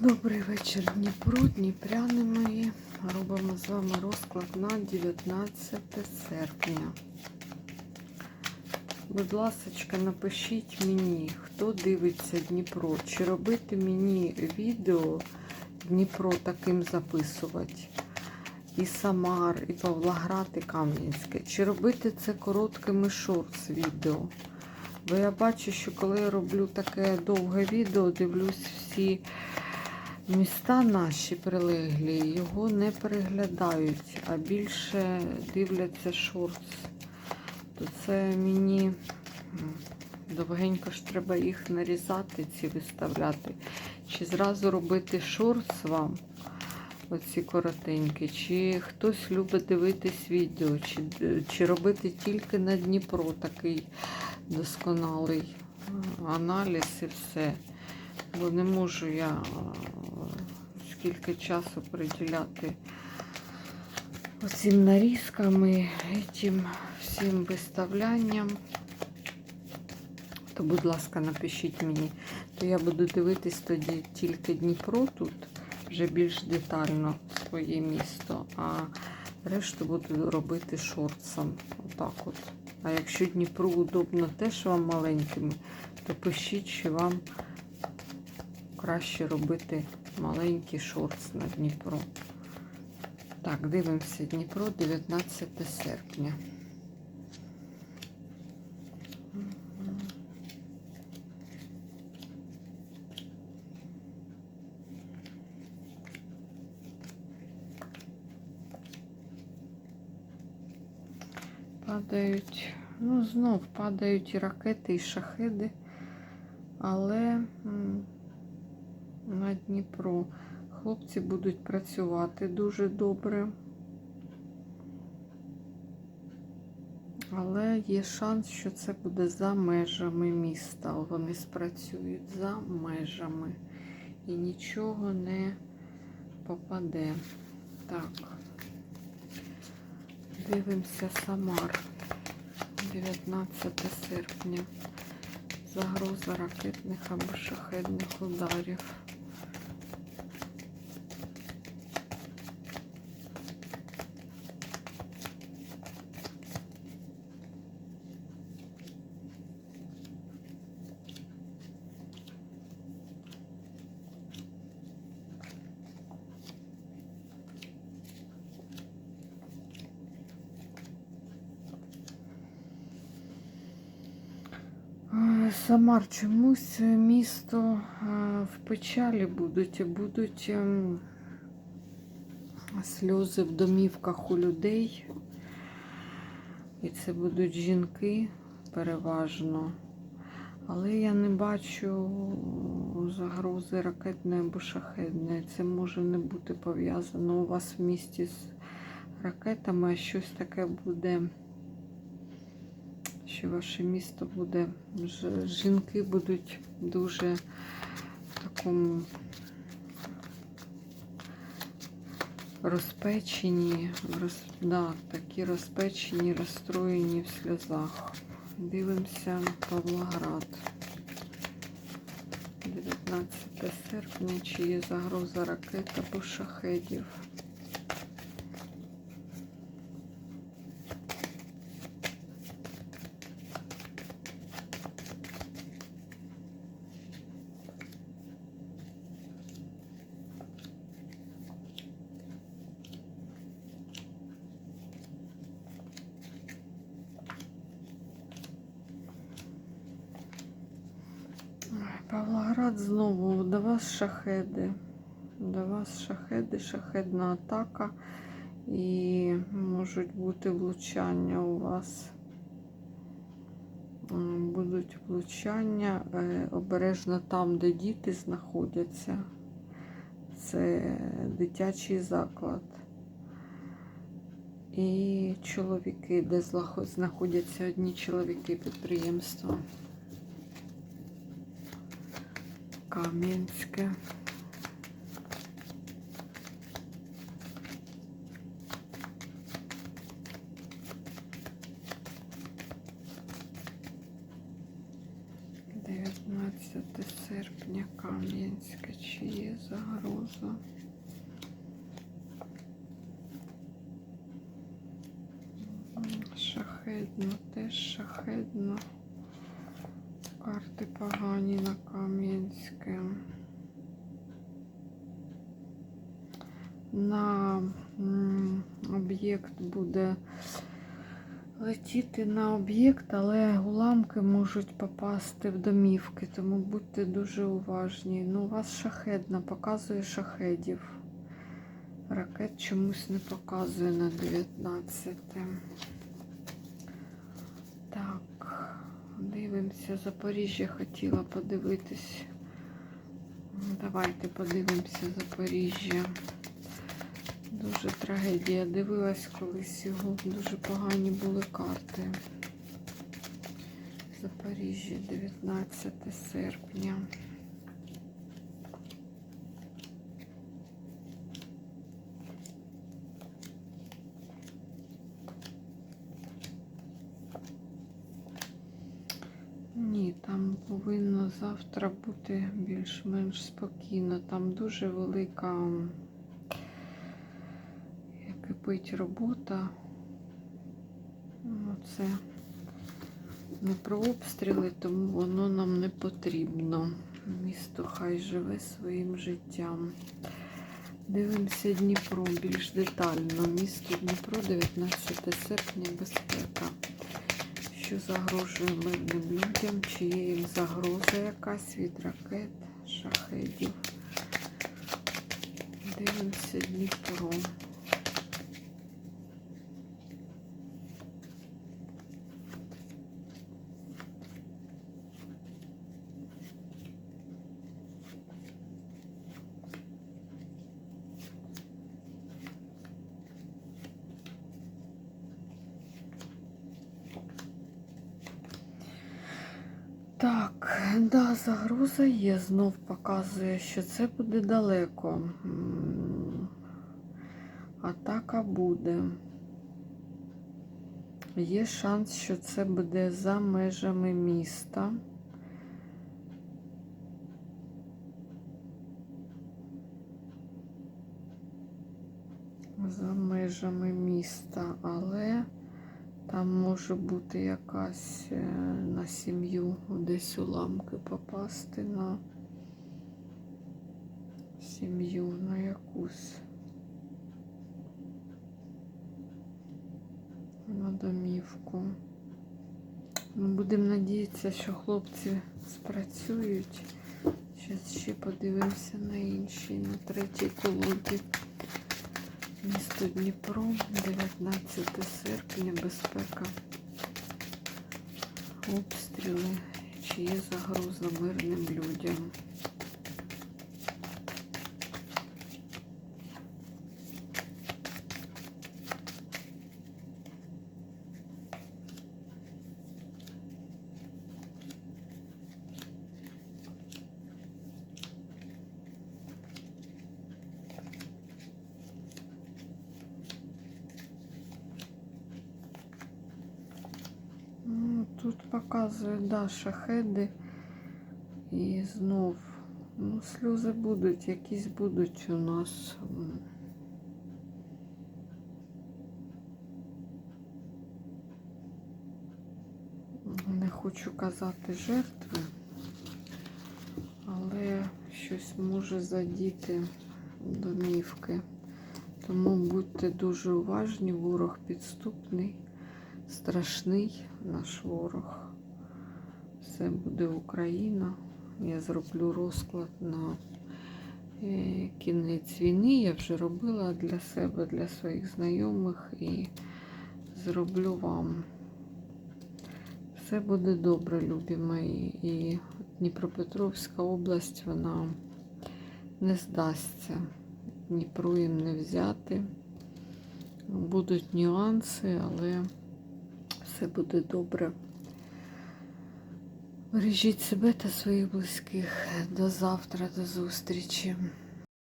Добрий вечір, Дніпро, Дніпряни мої. Робимо з вами розклад на 19 серпня. Будь ласка, напишіть мені, хто дивиться Дніпро, чи робити мені відео Дніпро таким записувати. І Самар, і Павлоград, і Кам'янське. Чи робити це короткими шортс відео? Бо я бачу, що коли я роблю таке довге відео, дивлюсь всі міста наші прилеглі, його не переглядають, а більше дивляться шортс. То це мені довгенько ж треба їх нарізати, ці виставляти. Чи зразу робити шортс вам, оці коротенькі, чи хтось любить дивитись відео, чи, чи робити тільки на Дніпро такий досконалий аналіз і все. Бо не можу я скільки часу приділяти оцим нарізкам і цим всім виставлянням. То, будь ласка, напишіть мені, то я буду дивитись тоді тільки Дніпро тут, вже більш детально своє місто, а решту буду робити шортсом. Отак от. А якщо Дніпро удобно теж вам маленькими, то пишіть, що вам краще робити маленький шортс на Дніпро. Так, дивимося Дніпро 19 серпня. Падають, ну, знов падають і ракети, і шахеди, але на Дніпро хлопці будуть працювати дуже добре. Але є шанс, що це буде за межами міста. Вони спрацюють за межами і нічого не попаде. Так. Дивимося Самар. 19 серпня. Загроза ракетних або шахедних ударів. Самар чомусь місто е, в печалі будуть, будуть ем, сльози в домівках у людей. І це будуть жінки переважно. Але я не бачу загрози ракетної або шахедної. Це може не бути пов'язано у вас в місті з ракетами, а щось таке буде що ваше місто буде, жінки будуть дуже в такому розпечені, роз, да, такі розпечені, розстроєні в сльозах. Дивимося Павлоград. 19 серпня, чи є загроза ракет або шахедів. Павлоград знову до вас шахеди. До вас шахеди, шахедна атака. І можуть бути влучання у вас. Будуть влучання е, обережно там, де діти знаходяться. Це дитячий заклад. І чоловіки, де знаходяться одні чоловіки підприємства. Кам'янське. Дев'ятнадцяте серпня, Кам'янське. Чи є загроза? Шахедно, теж шахедно. Карти погані на Кам'янське. На об'єкт буде летіти на об'єкт, але уламки можуть попасти в домівки, тому будьте дуже уважні. Ну, у вас шахедна, показує шахедів. Ракет чомусь не показує на 19. Так, дивимося. Запоріжжя хотіла подивитись. Давайте подивимося Запоріжжя. Дуже трагедія. Дивилась колись його. Дуже погані були карти. Запоріжжя, 19 серпня. Ні, там повинно завтра бути більш-менш спокійно. Там дуже велика кипить робота. Ну, Це не про обстріли, тому воно нам не потрібно. Місто хай живе своїм життям. Дивимося Дніпро більш детально. Місто Дніпро, 19 серпня, безпека. Що загрожує мирним людям? Чи є їм загроза якась від ракет, шахедів? Дивимося Дніпро. Так, да, загроза є. Знов показує, що це буде далеко. Атака буде. Є шанс, що це буде за межами міста. За межами міста, але там може бути якась е, на сім'ю десь уламки попасти на сім'ю на якусь. На домівку. Ну, будемо надіятися, що хлопці спрацюють. Зараз ще подивимося на іншій, на третій колоді. Місто Дніпро, 19 серпня, безпека, обстріли, чи є загроза мирним людям. Ну, Тут показує, да, шахеди. І знов, ну, сльози будуть, якісь будуть у нас. Не хочу казати жертви, але щось може задіти домівки. Тому будьте дуже уважні, ворог підступний страшний наш ворог. Все буде Україна. Я зроблю розклад на е, кінець війни. Я вже робила для себе, для своїх знайомих і зроблю вам. Все буде добре, любі мої. І Дніпропетровська область, вона не здасться. Дніпро їм не взяти. Будуть нюанси, але все буде добре. Бережіть себе та своїх близьких. До завтра, до зустрічі.